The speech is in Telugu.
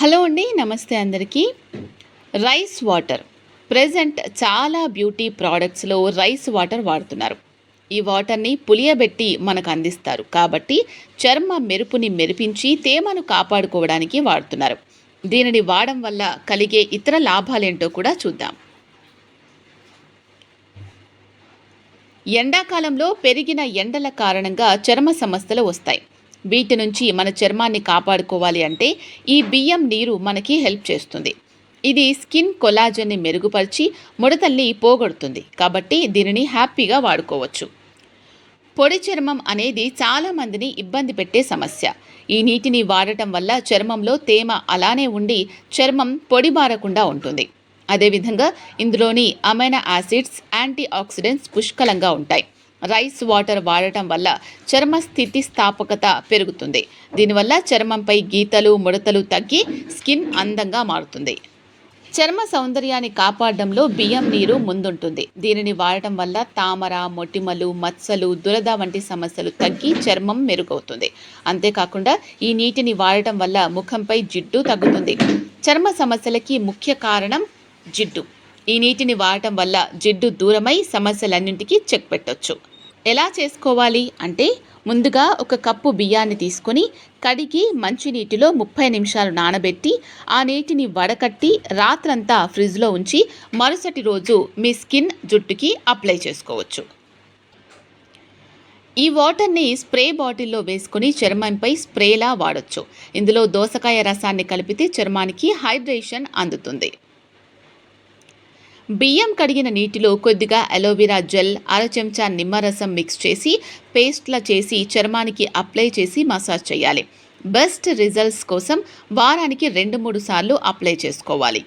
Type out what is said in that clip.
హలో అండి నమస్తే అందరికీ. Rice water. ప్రజెంట్ చాలా బ్యూటీ ప్రోడక్ట్స్లో రైస్ వాటర్ వాడుతున్నారు. ఈ వాటర్ని పులియబెట్టి మనకు అందిస్తారు. కాబట్టి చర్మ మెరుపుని మెరిపించి తేమను కాపాడుకోవడానికి వాడుతున్నారు. దీనిని వాడడం వల్ల కలిగే ఇతర లాభాలేంటో కూడా చూద్దాం. ఎండాకాలంలో పెరిగిన ఎండల కారణంగా చర్మ సమస్యలు వస్తాయి. వీటి నుంచి మన చర్మాన్ని కాపాడుకోవాలి అంటే ఈ బియ్యం నీరు మనకి హెల్ప్ చేస్తుంది. ఇది స్కిన్ కొలాజన్ని మెరుగుపరిచి ముడతల్ని పోగొడుతుంది. కాబట్టి దీనిని హ్యాపీగా వాడుకోవచ్చు. పొడి చర్మం అనేది చాలామందిని ఇబ్బంది పెట్టే సమస్య. ఈ నీటిని వాడటం వల్ల చర్మంలో తేమ అలానే ఉండి చర్మం పొడి మారకుండా ఉంటుంది. అదేవిధంగా ఇందులోని అమైనా యాసిడ్స్ యాంటీ ఆక్సిడెంట్స్ పుష్కలంగా ఉంటాయి. రైస్ వాటర్ వాడటం వల్ల చర్మ స్థితిస్థాపకత పెరుగుతుంది. దీనివల్ల చర్మంపై గీతలు ముడతలు తగ్గి స్కిన్ అందంగా మారుతుంది. చర్మ సౌందర్యాన్ని కాపాడడంలో బియ్యం నీరు ముందుంటుంది. దీనిని వాడటం వల్ల తామర మొటిమలు మచ్చలు దురద వంటి సమస్యలు తగ్గి చర్మం మెరుగవుతుంది. అంతేకాకుండా ఈ నీటిని వాడటం వల్ల ముఖంపై జిడ్డు తగ్గుతుంది. చర్మ సమస్యలకి ముఖ్య కారణం జిడ్డు. ఈ నీటిని వాడటం వల్ల జిడ్డు దూరమై సమస్యలన్నింటికీ చెక్ పెట్టొచ్చు. ఎలా చేసుకోవాలి అంటే ముందుగా ఒక కప్పు బియ్యాన్ని తీసుకొని కడిగి మంచినీటిలో ముప్పై నిమిషాలు నానబెట్టి ఆ నీటిని వడకట్టి రాత్రంతా ఫ్రిడ్జ్లో ఉంచి మరుసటి రోజు మీ స్కిన్ జుట్టుకి అప్లై చేసుకోవచ్చు. ఈ వాటర్ని స్ప్రే బాటిల్లో వేసుకుని చర్మంపై స్ప్రేలా వాడచ్చు. ఇందులో దోసకాయ రసాన్ని కలిపితే చర్మానికి హైడ్రేషన్ అందుతుంది. బియ్యం కడిగిన నీటిలో కొద్దిగా అలోవెరా జెల్ అర చెంచా నిమ్మరసం మిక్స్ చేసి పేస్ట్లా చేసి చర్మానికి అప్లై చేసి మసాజ్ చేయాలి. బెస్ట్ రిజల్ట్స్ కోసం వారానికి రెండు మూడు సార్లు అప్లై చేసుకోవాలి.